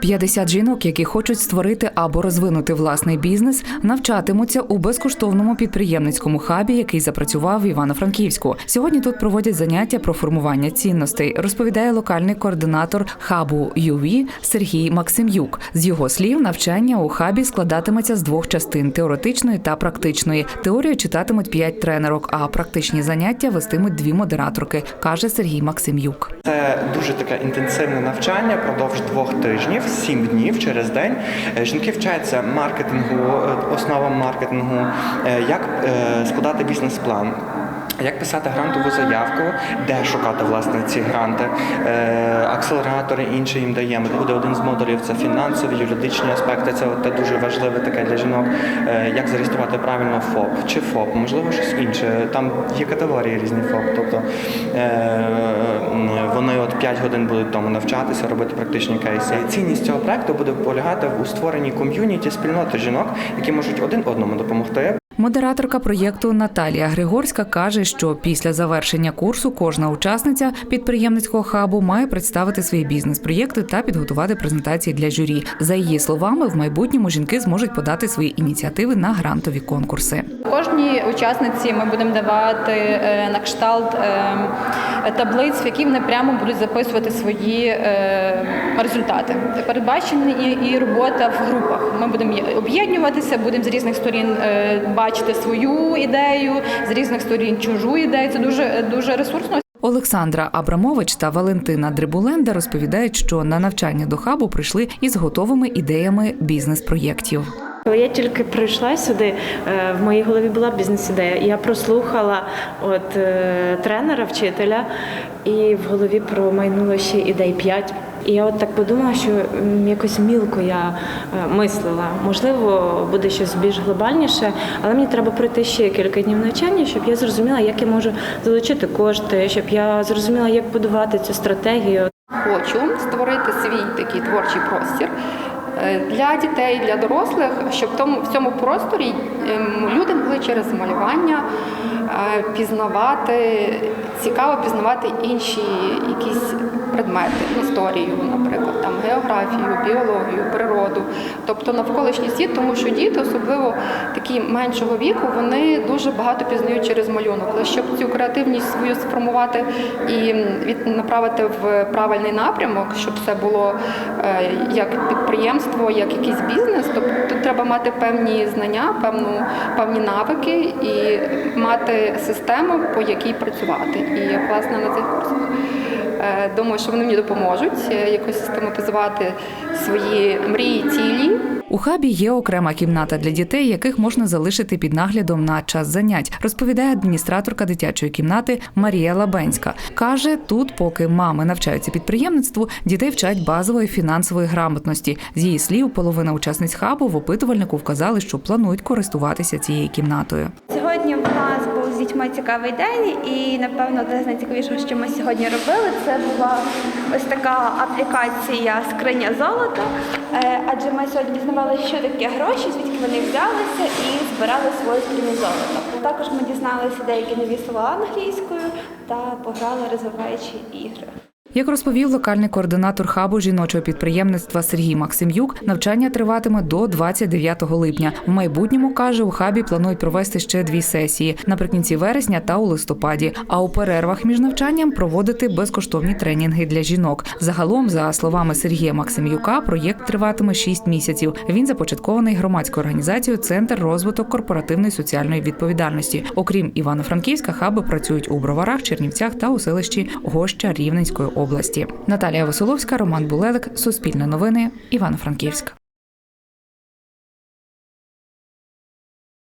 50 жінок, які хочуть створити або розвинути власний бізнес, навчатимуться у безкоштовному підприємницькому хабі, який запрацював в Івано-Франківську. Сьогодні тут проводять заняття про формування цінностей, розповідає локальний координатор хабу ЮВІ Сергій Максимюк. З його слів, навчання у хабі складатиметься з двох частин: теоретичної та практичної. Теорію читатимуть п'ять тренерок, а практичні заняття вестимуть дві модераторки, каже Сергій Максимюк. Це дуже таке інтенсивне навчання продовж двох тижнів, сім днів через день. Е, Жінки вчаться маркетингу, е, основам маркетингу, е, як складати бізнес-план. Як писати грантову заявку, де шукати власне ці гранти, акселератори інші їм даємо. Буде один з модулів це фінансові, юридичні аспекти. Це от дуже важливе таке для жінок. Як зареєструвати правильно ФОП чи ФОП, можливо, щось інше. Там є категорії різні ФОП. Тобто 5 годин будуть тому навчатися, робити практичні кейси. Цінність цього проекту буде полягати у створенні ком'юніті спільноти жінок, які можуть один одному допомогти. Модераторка проєкту Наталія Григорська каже, що після завершення курсу кожна учасниця підприємницького хабу має представити свої бізнес-проєкти та підготувати презентації для журі. За її словами, в майбутньому жінки зможуть подати свої ініціативи на грантові конкурси. Кожній учасниці ми будемо давати е, на кшталт е, таблиць, в які вони прямо будуть записувати свої е, результати. Передбачена і, робота в групах. Ми будемо об'єднуватися, будемо з різних сторін е, бачити свою ідею, з різних сторін чужу ідею. Це дуже дуже ресурсно. Олександра Абрамович та Валентина Дрибуленда розповідають, що на навчання до хабу прийшли із готовими ідеями бізнес-проєктів. Коли я тільки прийшла сюди, е, в моїй голові була бізнес-ідея. Я прослухала от е, тренера, вчителя, і в голові промайнуло ще ідей п'ять. І я от так подумала, що якось мілко я е, мислила. Можливо, буде щось більш глобальніше, але мені треба пройти ще кілька днів навчання, щоб я зрозуміла, як я можу залучити кошти, щоб я зрозуміла, як будувати цю стратегію. Хочу створити свій такий творчий простір для дітей, для дорослих, щоб в цьому просторі ем, люди могли через малювання е, пізнавати, цікаво пізнавати інші якісь предмети, історію, наприклад, там географію, біологію, природу, тобто навколишній світ, тому що діти, особливо такі меншого віку, вони дуже багато пізнають через малюнок. Але щоб цю креативність свою сформувати і направити в правильний напрямок, щоб це було е, як підприємство, як якийсь бізнес, то тут треба мати певні знання, певну певні навики і мати систему, по якій працювати. І власне на цих курсах. Е, Думаю, що вони мені допоможуть е, якось систематизувати свої мрії, цілі. У хабі є окрема кімната для дітей, яких можна залишити під наглядом на час занять, розповідає адміністраторка дитячої кімнати Марія Лабенська. Каже, тут, поки мами навчаються підприємництву, дітей вчать базової фінансової грамотності. З її слів, половина учасниць хабу в опитувальнику вказали, що планують користуватися цією кімнатою. Дітьми цікавий день, і напевно одне з найцікавішого, що ми сьогодні робили, це була ось така аплікація скриня золота. Е, Адже ми сьогодні дізнавали, що таке гроші, звідки вони взялися, і збирали свою скриню золота. Також ми дізналися деякі нові слова англійською та пограли розвиваючі ігри. Як розповів локальний координатор хабу жіночого підприємництва Сергій Максим'юк, навчання триватиме до 29 липня. В майбутньому каже, у хабі планують провести ще дві сесії наприкінці вересня та у листопаді. А у перервах між навчанням проводити безкоштовні тренінги для жінок. Загалом, за словами Сергія Максим'юка, проєкт триватиме 6 місяців. Він започаткований громадською організацією Центр розвиток корпоративної соціальної відповідальності. Окрім Івано-Франківська, хаби працюють у Броварах, Чернівцях та у селищі Гоща Рівненської області. Наталія Василовська, Роман Булелик, Суспільне новини, Івано-Франківськ.